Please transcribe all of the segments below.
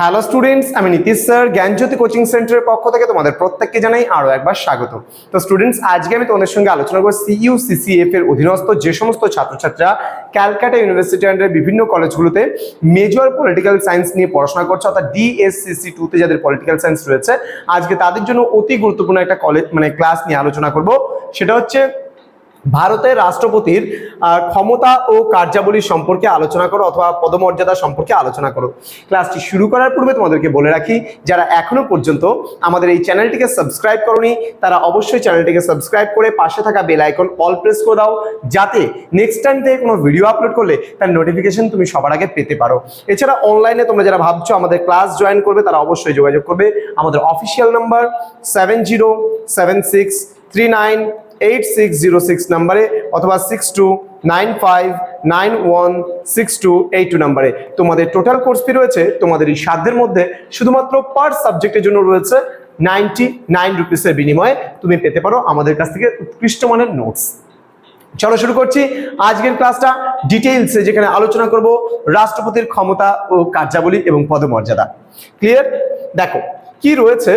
Hello students আমি Nitish sir, জ্ঞানজ্যোতি coaching সেন্টারের পক্ষ থেকে তোমাদের প্রত্যেককে জানাই আরও একবার স্বাগত। তো স্টুডেন্টস আজকে আমি তোমাদের সঙ্গে আলোচনা করব সিইউ সিসিএফ এর অধীনস্থ যে সমস্ত ছাত্রছাত্রীরা ক্যালকাটা ইউনিভার্সিটি আন্ডার বিভিন্ন কলেজগুলোতে মেজর পলিটিক্যাল সায়েন্স নিয়ে পড়াশোনা করছে, অর্থাৎ ডিএসসিসি টুতে যাদের পলিটিক্যাল সায়েন্স রয়েছে, আজকে তাদের জন্য অতি গুরুত্বপূর্ণ একটা কলেজ মানে ক্লাস নিয়ে আলোচনা করব। সেটা হচ্ছে ভারতের রাষ্ট্রপতির ক্ষমতা ও কার্যাবলী সম্পর্কে আলোচনা করো অথবা পদমর্যাদা সম্পর্কে আলোচনা করো। ক্লাসটি শুরু করার পূর্বে তোমাদেরকে বলে রাখি, যারা এখনও পর্যন্ত আমাদের এই চ্যানেলটিকে সাবস্ক্রাইব করনি, তারা অবশ্যই চ্যানেলটিকে সাবস্ক্রাইব করে পাশে থাকা বেল আইকন অল প্রেস করে দাও, যাতে নেক্সট টাইম থেকে কোনো ভিডিও আপলোড করলে তার নোটিফিকেশন তুমি সবার আগে পেতে পারো। এছাড়া অনলাইনে তোমরা যারা ভাবছ আমাদের ক্লাস জয়েন করবে, তারা অবশ্যই যোগাযোগ করবে। আমাদের official number seven zero seven six three nine eight six zero six নাম্বারে অথবা six two nine five nine one six two eight two নাম্বারে। তোমাদের টোটাল কোর্স ফি রয়েছে, তোমাদের এই সাধ্যের মধ্যে শুধুমাত্র পার সাবজেক্টের জন্য রয়েছে নাইনটি নাইন রুপিসের বিনিময়ে তুমি পেতে পারো আমাদের কাছ থেকে উৎকৃষ্ট মানের নোটস চলো শুরু করছি আজকের ক্লাসটা ডিটেইলসে যেখানে আলোচনা করব রাষ্ট্রপতির ক্ষমতা ও কার্যাবলী এবং পদমর্যাদা। ক্লিয়ার দেখো, কি রয়েছে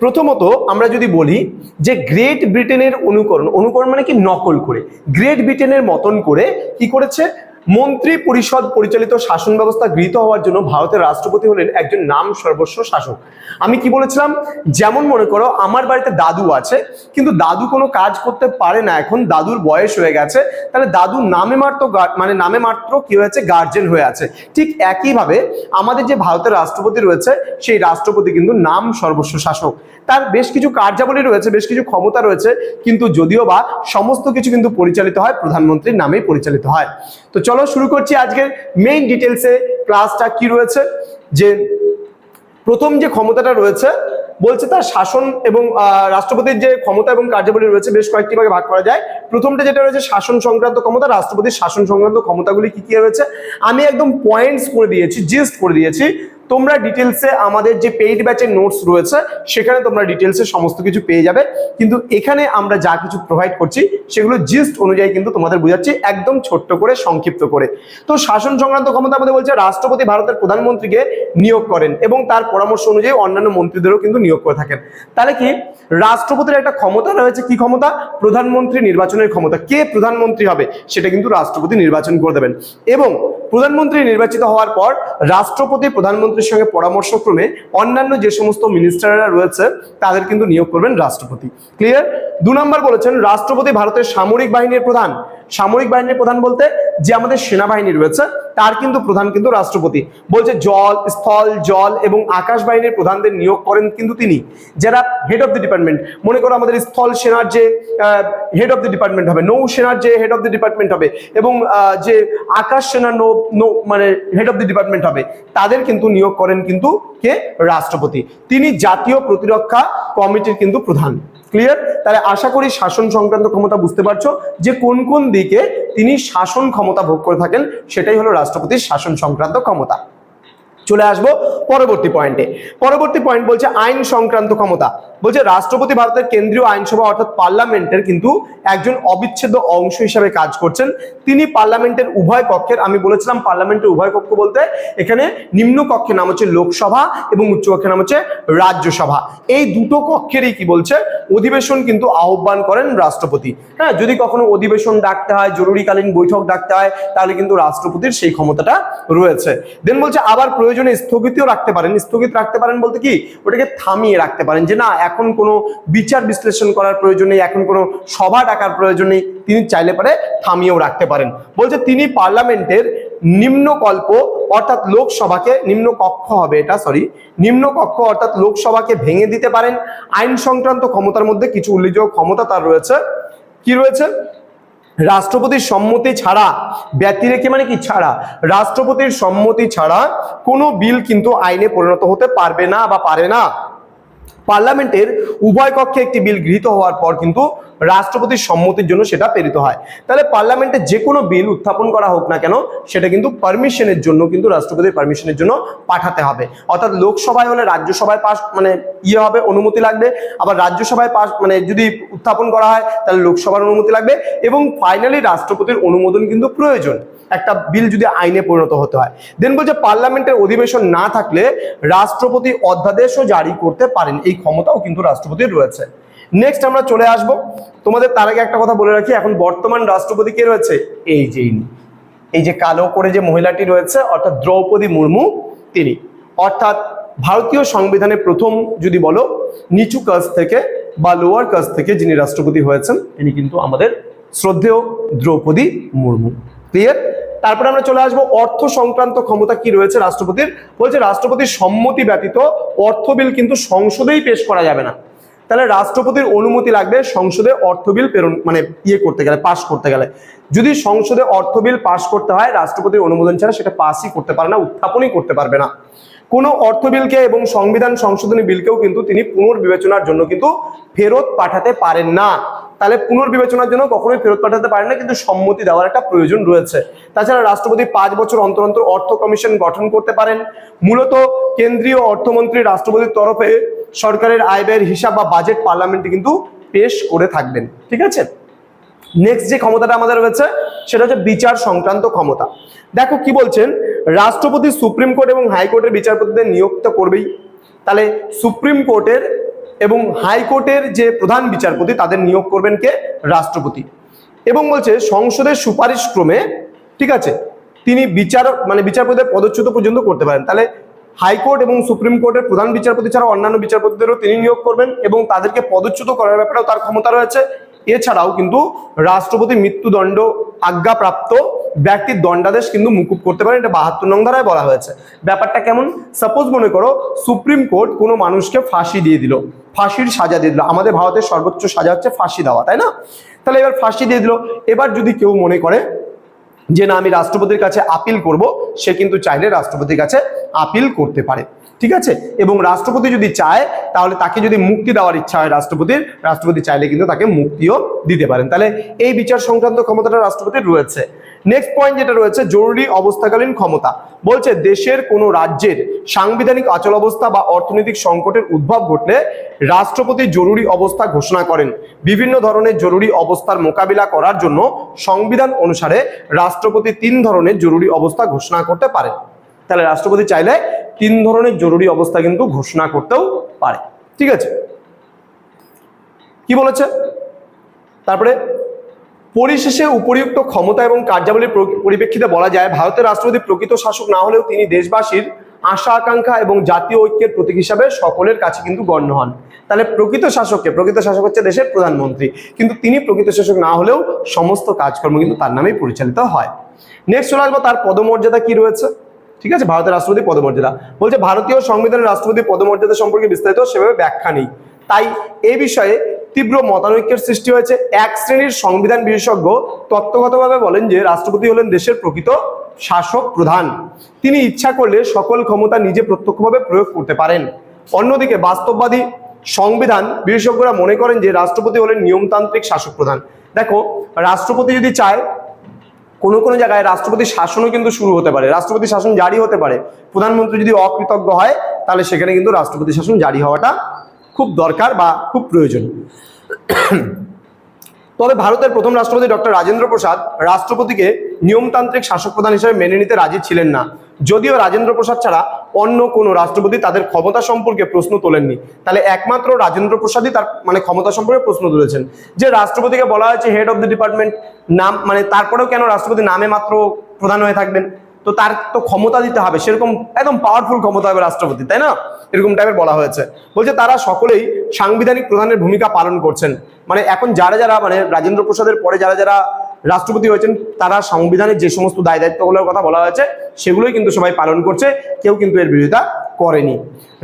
প্রথমত আমরা যদি বলি যে গ্রেট ব্রিটেনের অনুকরণ অনুকরণ মানে কি নকল করে। গ্রেট ব্রিটেনের মতন করে কি করেছে? মন্ত্রী পরিষদ পরিচালিত শাসন ব্যবস্থা গৃহীত হওয়ার জন্য ভারতের রাষ্ট্রপতি হলেন একজন নাম সর্বস্ব শাসক। আমি কি বলেছিলাম? যেমন মনে করো, আমার বাড়িতে দাদু আছে, কিন্তু দাদু কোনো কাজ করতে পারে না এখন, দাদুর বয়স হয়ে গেছে, তাহলে দাদু নামে মাত্র মানে নামে মাত্র কি হয়েছে গার্জেন হয়ে আছে। ঠিক একইভাবে আমাদের যে ভারতের রাষ্ট্রপতি রয়েছে, সেই রাষ্ট্রপতি কিন্তু নাম সর্বস্ব শাসক। তার বেশ কিছু কার্যাবলী রয়েছে, বেশ কিছু ক্ষমতা রয়েছে, কিন্তু যদিও বা সমস্ত কিছু কিন্তু পরিচালিত হয়, প্রধানমন্ত্রীর নামেই পরিচালিত হয়। তো শুরু করছি আজকের মেইন ডিটেলসে ক্লাসটা কি রয়েছে? যে প্রথম যে ক্ষমতাটা রয়েছে, বলছে তার শাসন এবং রাষ্ট্রপতির যে ক্ষমতা এবং কার্যাবলী রয়েছে, বেশ কয়েকটি ভাগে ভাগ করা যায়। প্রথমটা যেটা রয়েছে, শাসন সংক্রান্ত ক্ষমতা। রাষ্ট্রপতির শাসন সংক্রান্ত ক্ষমতাগুলি কি কি রয়েছে? আমি একদম পয়েন্টস করে দিয়েছি জিস্ট করে দিয়েছি। তোমরা ডিটেলসে আমাদের যে পেইড ব্যাচের নোটস রয়েছে, সেখানে তোমরা ডিটেলসে সমস্ত কিছু পেয়ে যাবে। কিন্তু এখানে আমরা যা কিছু প্রোভাইড করছি, সেগুলো জিস্ট অনুযায়ী কিন্তু তোমাদের বোঝাচ্ছি, একদম ছোট্ট করে, সংক্ষিপ্ত করে। তো শাসন সংক্রান্ত ক্ষমতা আমাদের বলছে, রাষ্ট্রপতি ভারতের প্রধানমন্ত্রীকে নিয়োগ করেন এবং তার পরামর্শ অনুযায়ী অন্যান্য মন্ত্রীদেরও কিন্তু নিয়োগ করে থাকেন। তাহলে কি? রাষ্ট্রপতির একটা ক্ষমতা রয়েছে, কি ক্ষমতা? প্রধানমন্ত্রী নির্বাচনের ক্ষমতা। কে প্রধানমন্ত্রী হবে, সেটা কিন্তু রাষ্ট্রপতি নির্বাচন করে দেবেন। এবং প্রধানমন্ত্রী নির্বাচিত হওয়ার পর, রাষ্ট্রপতি প্রধানমন্ত্রীর সঙ্গে পরামর্শক্রমে অন্যান্য যে সমস্ত মিনিস্টাররা রয়েছে তাদের কিন্তু নিয়োগ করবেন রাষ্ট্রপতি। ক্লিয়ার দু নম্বর বলেছেন, রাষ্ট্রপতি ভারতের সামরিক বাহিনীর প্রধান। সামরিক বাহিনীর প্রধান বলতে যে আমাদের সেনাবাহিনী রয়েছে, তার কিন্তু প্রধান কিন্তু রাষ্ট্রপতি। বলছে জল, স্থল, জল এবং আকাশ বাহিনীর প্রধানদের নিয়োগ করেন কিন্তু তিনি। যারা হেড অফ দ্য ডিপার্টমেন্ট মনে করো আমাদের স্থল সেনার যে হেড অফ দ্য ডিপার্টমেন্ট হবে, নৌ সেনার যে হেড অফ দ্য ডিপার্টমেন্ট হবে এবং যে আকাশ সেনার নৌ নৌ মানে হেড অফ দ্য ডিপার্টমেন্ট হবে, তাদের কিন্তু নিয়োগ করেন কিন্তু কে? রাষ্ট্রপতি। তিনি জাতীয় প্রতিরক্ষা কমিটির কিন্তু প্রধান। ক্লিয়ার তাহলে আশা করি শাসন সংক্রান্ত ক্ষমতা বুঝতে পারছ যে কোন কোন দিকে তিনি শাসন ক্ষমতা ভোগ করে থাকেন, সেটাই হলো রাষ্ট্রপতির শাসন সংক্রান্ত ক্ষমতা। চলে আসব পরবর্তী পয়েন্টে পরবর্তী পয়েন্ট বলছে আইন সংক্রান্ত ক্ষমতা। বলছে রাষ্ট্রপতি ভারতের কেন্দ্রীয় আইনসভা অর্থাৎ পার্লামেন্টের কিন্তু একজন অবিচ্ছেদ্য অংশ হিসাবে কাজ করছেন। তিনি পার্লামেন্টের উভয় কক্ষের, আমি বলেছিলাম পার্লামেন্টের উভয় কক্ষ বলতে এখানে নিম্ন কক্ষের নাম হচ্ছে লোকসভা এবং উচ্চ কক্ষের নাম হচ্ছে রাজ্যসভা। এই দুটো কক্ষেরই কি বলছে? অধিবেশন কিন্তু আহ্বান করেন রাষ্ট্রপতি। হ্যাঁ যদি কখনো অধিবেশন ডাকতে হয়, জরুরিকালীন বৈঠক ডাকতে হয়, তাহলে কিন্তু রাষ্ট্রপতির সেই ক্ষমতাটা রয়েছে। দেন বলছে আবার প্রয়োজনে স্থগিতও রাখতে পারেন। স্থগিত রাখতে পারেন বলতে কি? ওটাকে থামিয়ে রাখতে পারেন যে না, এখন কোনো বিচার বিশ্লেষণ করার প্রয়োজন নেই, এখন কোনো সভা ডাকার প্রয়োজন নেই। তিনি চাইলে পারে থামিয়েও রাখতে পারেন। বলছে তিনি পার্লামেন্টের নিম্নকল্প অর্থাৎ লোকসভাকে নিম্ন কক্ষ হবে এটা সরি নিম্ন কক্ষ অর্থাৎ লোকসভাকে ভেঙে দিতে পারেন। আইন সংক্রান্ত ক্ষমতার মধ্যে কিছু উল্লেখযোগ্য ক্ষমতা তার রয়েছে। কি রয়েছে? রাষ্ট্রপতির সম্মতি ছাড়া, ব্যতিরেকে মানে কি ছাড়া? রাষ্ট্রপতির সম্মতি ছাড়া কোনো বিল কিন্তু আইনে পরিণত হতে পারবে না বা পারে না। পার্লামেন্টের উভয় কক্ষে একটি বিল গৃহীত হওয়ার পর কিন্তু রাষ্ট্রপতির সম্মতির জন্য সেটা প্রেরিত হয়। তাহলে পার্লামেন্টে যে কোনো বিল উত্থাপন করা হোক না কেন, সেটা কিন্তু পারমিশনের জন্য কিন্তু রাষ্ট্রপতির পারমিশনের জন্য পাঠাতে হবে। অর্থাৎ লোকসভায় হলে রাজ্যসভায় পাস মানে ইয়ে হবে, অনুমতি লাগবে। আবার রাজ্যসভায় পাস মানে যদি উত্থাপন করা হয়, তাহলে লোকসভার অনুমতি লাগবে। এবং ফাইনালি রাষ্ট্রপতির অনুমোদন কিন্তু প্রয়োজন। একটা বিল যদি আইনে পরিণত হতে হয়। দেন বলছে, পার্লামেন্টের অধিবেশন না থাকলে রাষ্ট্রপতি অধ্যাদেশও জারি করতে পারেন। এই ক্ষমতাও কিন্তু রাষ্ট্রপতির রয়েছে। নেক্সট আমরা চলে আসব। তোমাদের তার আগে একটা কথা বলে রাখি, এখন বর্তমান রাষ্ট্রপতি কে রয়েছে? এই যে। এই যে কালো করে যে মহিলাটি রয়েছে, অর্থাৎ দ্রৌপদী মুর্মু, তিনি। অর্থাৎ ভারতীয় সংবিধানে প্রথম যদি বলো, নিচু কাজ থেকে বা লোয়ার কাজ থেকে যিনি রাষ্ট্রপতি হয়েছেন, তিনি কিন্তু আমাদের শ্রদ্ধেয় দ্রৌপদী মুর্মু। ক্লিয়ার? তারপরে আমরা চলে আসব অর্থ সংক্রান্ত ক্ষমতা কি রয়েছে রাষ্ট্রপতির? বলছে রাষ্ট্রপতির সম্মতি ব্যতীত অর্থ বিল কিন্তু সংসদেই পেশ করা যাবে না। তাহলে রাষ্ট্রপতির অনুমতি লাগবে সংসদে অর্থ বিল প্রেরণ মানে ইয়ে করতে গেলে পাশ করতে গেলে। যদি সংসদে অর্থ বিল পাশ করতে হয়, রাষ্ট্রপতির অনুমোদন ছাড়া সেটা পাসই করতে পারে না, উত্থাপনই করতে পারবে না। কোনো অর্থ বিলকে এবং সংবিধান সংশোধনী বিলকেও কিন্তু তিনি পুনর্বিবেচনার জন্য কিন্তু ফেরত পাঠাতে পারেন না। তাহলে পুনর্বিবেচনার জন্য কখনোই ফেরত পাঠাতে পারেন না, কিন্তু সম্মতি দেওয়ার একটা প্রয়োজন রয়েছে। তাছাড়া রাষ্ট্রপতি পাঁচ বছর অন্তর অন্তর অর্থ কমিশন গঠন করতে পারেন। মূলত কেন্দ্রীয় অর্থমন্ত্রী রাষ্ট্রপতির তরফে সরকারের আয় ব্যয়ের হিসাব বা বাজেট পার্লামেন্টে কিন্তু পেশ করে থাকবেন, ঠিক আছে? নেক্সট যে ক্ষমতাটা আমাদের রয়েছে, সেটা হচ্ছে বিচার সংক্রান্ত ক্ষমতা। দেখো কি বলছেন, রাষ্ট্রপতি সুপ্রিম কোর্ট এবং হাইকোর্টের বিচারপতিদের নিয়োগ তো করবেই। তাহলে সুপ্রিম কোর্টের এবং হাইকোর্টের যে প্রধান বিচারপতি তাদের নিয়োগ করবেন কে? রাষ্ট্রপতি। এবং বলছে, সংসদের সুপারিশ ক্রমে ঠিক আছে, তিনি বিচার মানে বিচারপতিদের পদচ্যুত পর্যন্ত করতে পারেন। তাহলে হাইকোর্ট এবং সুপ্রিম কোর্টের প্রধান বিচারপতি ছাড়া অন্যান্য বিচারপতিদেরও তিনি নিয়োগ করবেন এবং তাদেরকে পদচ্যুত করার ব্যাপারেও তার ক্ষমতা রয়েছে। এছাড়াও কিন্তু রাষ্ট্রপতি মৃত্যুদণ্ড আজ্ঞাপ্রাপ্ত ব্যক্তির দণ্ডাদেশ কিন্তু মুকুব করতে পারেন, এটা বাহাত্তর নং ধারায় বলা হয়েছে। ব্যাপারটা কেমন? সাপোজ মনে করো সুপ্রিম কোর্ট কোনো মানুষকে ফাঁসি দিয়ে দিল, ফাঁসির সাজা দিয়ে দিল। আমাদের ভারতের সর্বোচ্চ সাজা হচ্ছে ফাঁসি দেওয়া, তাই না? তাহলে এবার ফাঁসি দিয়ে দিল। এবার যদি কেউ মনে করে যে না, আমি রাষ্ট্রপতির কাছে আপিল করব, সে কিন্তু চাইলে রাষ্ট্রপতির কাছে আপিল করতে পারে। ঠিক আছে? এবং রাষ্ট্রপতি যদি চায়, তাহলে তাকে যদি মুক্তি দেওয়ার ইচ্ছা হয় রাষ্ট্রপতির, রাষ্ট্রপতি চাইলে কিন্তু তাকে মুক্তিও দিতে পারেন। তাহলে এই বিচার সংক্রান্ত ক্ষমতাটা রাষ্ট্রপতির রয়েছে। নেক্সট পয়েন্ট যেটা রয়েছে, জরুরি অবস্থাকালীন ক্ষমতা। বলছে, দেশের কোনো রাজ্যের সাংবিধানিক আচল অবস্থা বা অর্থনৈতিক সংকটের উদ্ভব ঘটলে রাষ্ট্রপতি জরুরি অবস্থা ঘোষণা করেন। বিভিন্ন ধরনের জরুরি অবস্থার মোকাবিলা করার জন্য সংবিধান অনুসারে রাষ্ট্রপতি তিন ধরনের জরুরি অবস্থা ঘোষণা করতে পারেন তাহলে রাষ্ট্রপতি চাইলে তিন ধরনের জরুরি অবস্থা কিন্তু ঘোষণা করতেও পারে। ঠিক আছে? কি বলেছে? তারপরে পরিশেষে উপরিউক্ত ক্ষমতা এবং কার্যাবলীর প্র- পরিপ্রেক্ষিতে বলা যায়, ভারতের রাষ্ট্রপতি প্রকৃত শাসক না হলেও তিনি দেশবাসীর আশা, আকাঙ্ক্ষা এবং জাতীয় ঐক্যের প্রতীক হিসাবে সকলের কাছে কিন্তু গণ্য হন। তাহলে প্রকৃত শাসককে, প্রকৃত শাসক হচ্ছে দেশের প্রধানমন্ত্রী, কিন্তু তিনি প্রকৃত শাসক না হলেও সমস্ত কাজকর্ম কিন্তু তার নামেই পরিচালিত হয়। নেক্সট চলে আসব, তার পদমর্যাদা কি রয়েছে? ঠিক আছে, ভারতের রাষ্ট্রপতি পদমর্যাদা। বলছে, ভারতীয় সংবিধানের রাষ্ট্রপতি পদমর্যাদা সম্পর্কে বিস্তারিত সেভাবে ব্যাখ্যা নেই। তাই এই বিষয়ে তীব্র মতানৈক্যের সৃষ্টি হয়েছে। এক শ্রেণির সংবিধান বিশেষজ্ঞ তত্ত্বগতভাবে বলেন যে রাষ্ট্রপতি হলেন দেশের প্রকৃত শাসক প্রধান। তিনি ইচ্ছা করলে সকল ক্ষমতা নিজে প্রত্যক্ষভাবে প্রয়োগ করতে পারেন। অন্যদিকে বাস্তববাদী সংবিধান বিশেষজ্ঞরা মনে করেন যে রাষ্ট্রপতি হলেন নিয়মতান্ত্রিক শাসক প্রধান। দেখো, রাষ্ট্রপতি যদি চায়, কোনো কোনো জায়গায় রাষ্ট্রপতি শাসনও কিন্তু শুরু হতে পারে। রাষ্ট্রপতি শাসন জারি হতে পারে। প্রধানমন্ত্রী যদি অকৃতজ্ঞ হয়, তাহলে সেখানে কিন্তু রাষ্ট্রপতি শাসন জারি হওয়াটা খুব দরকার বা খুব প্রয়োজন। তবে ভারতের প্রথম রাষ্ট্রপতি ডক্টর রাজেন্দ্র প্রসাদ রাষ্ট্রপতিকে নিয়মতান্ত্রিক শাসক প্রধান হিসেবে মেনে নিতে রাজি ছিলেন না। যদিও রাজেন্দ্র প্রসাদ ছাড়া অন্য কোনো রাষ্ট্রপতি তাদের ক্ষমতা সম্পর্কে প্রশ্ন তোলেননি। তাহলে একমাত্র রাজেন্দ্র প্রসাদই তার মানে ক্ষমতা সম্পর্কে প্রশ্ন তুলেছেন। যে রাষ্ট্রপতিকে বলা হয়েছে হেড অফ দ্য ডিপার্টমেন্ট নাম মানে তারপরেও কেন রাষ্ট্রপতি নামে মাত্র প্রধান হয়ে থাকবেন? তো তার তো ক্ষমতা দিতে হবে, সেরকম একদম পাওয়ারফুল ক্ষমতা হবে রাষ্ট্রপতি, তাই না? এরকম টাইপের বলা হয়েছে। বলছে তারা সকলেই সাংবিধানিক প্রধানের ভূমিকা পালন করছেন। মানে এখন যারা যারা মানে রাজেন্দ্র প্রসাদের পরে যারা যারা রাষ্ট্রপতি হয়েছেন, তারা সংবিধানের যে সমস্ত দায় দায়িত্বগুলোর কথা বলা হয়েছে, সেগুলোই কিন্তু সবাই পালন করছে, কেউ কিন্তু এর বিরোধিতা করেনি।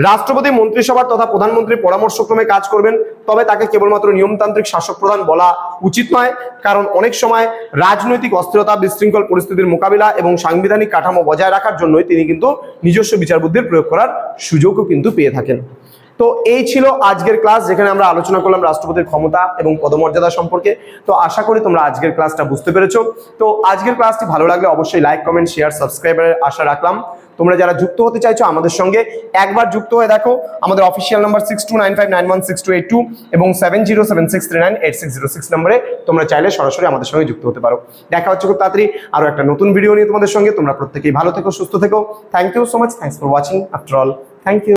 রাষ্ট্রপতি, মন্ত্রিসভার তথা প্রধানমন্ত্রীর পরামর্শক্রমে কাজ করবেন, তবে তাকে কেবলমাত্র নিয়মতান্ত্রিক শাসক প্রধান বলা উচিত নয়, কারণ অনেক সময় রাজনৈতিক অস্থিরতা, বিশৃঙ্খল পরিস্থিতির মোকাবিলা এবং সাংবিধানিক কাঠামো বজায় রাখার জন্যই তিনি কিন্তু নিজস্ব বিচার বুদ্ধির প্রয়োগ করার সুযোগও কিন্তু পেয়ে থাকেন। তো এই ছিল আজকের ক্লাস, যেখানে আমরা আলোচনা করলাম রাষ্ট্রপতির ক্ষমতা এবং পদমর্যাদা সম্পর্কে। তো আশা করি তোমরা আজকের ক্লাসটা বুঝতে পেরেছ। তো আজকের ক্লাসটি ভালো লাগলে অবশ্যই লাইক, কমেন্ট, শেয়ার, সাবস্ক্রাইবারের আশা রাখলাম। তোমরা যারা যুক্ত হতে চাইছো আমাদের সঙ্গে, একবার যুক্ত হয়ে দেখো। আমাদের official number six two nine five nine one six two eight two এবং seven zero seven six three nine eight six zero six নম্বরে তোমরা চাইলে সরাসরি আমাদের সঙ্গে যুক্ত হতে পারো। দেখা হচ্ছে খুব তাড়াতাড়ি আরও একটা নতুন ভিডিও নিয়ে তোমাদের সঙ্গে। তোমরা প্রত্যেকেই ভালো থেকো, সুস্থ থেকো। Thank you so much thanks for watching after all thank you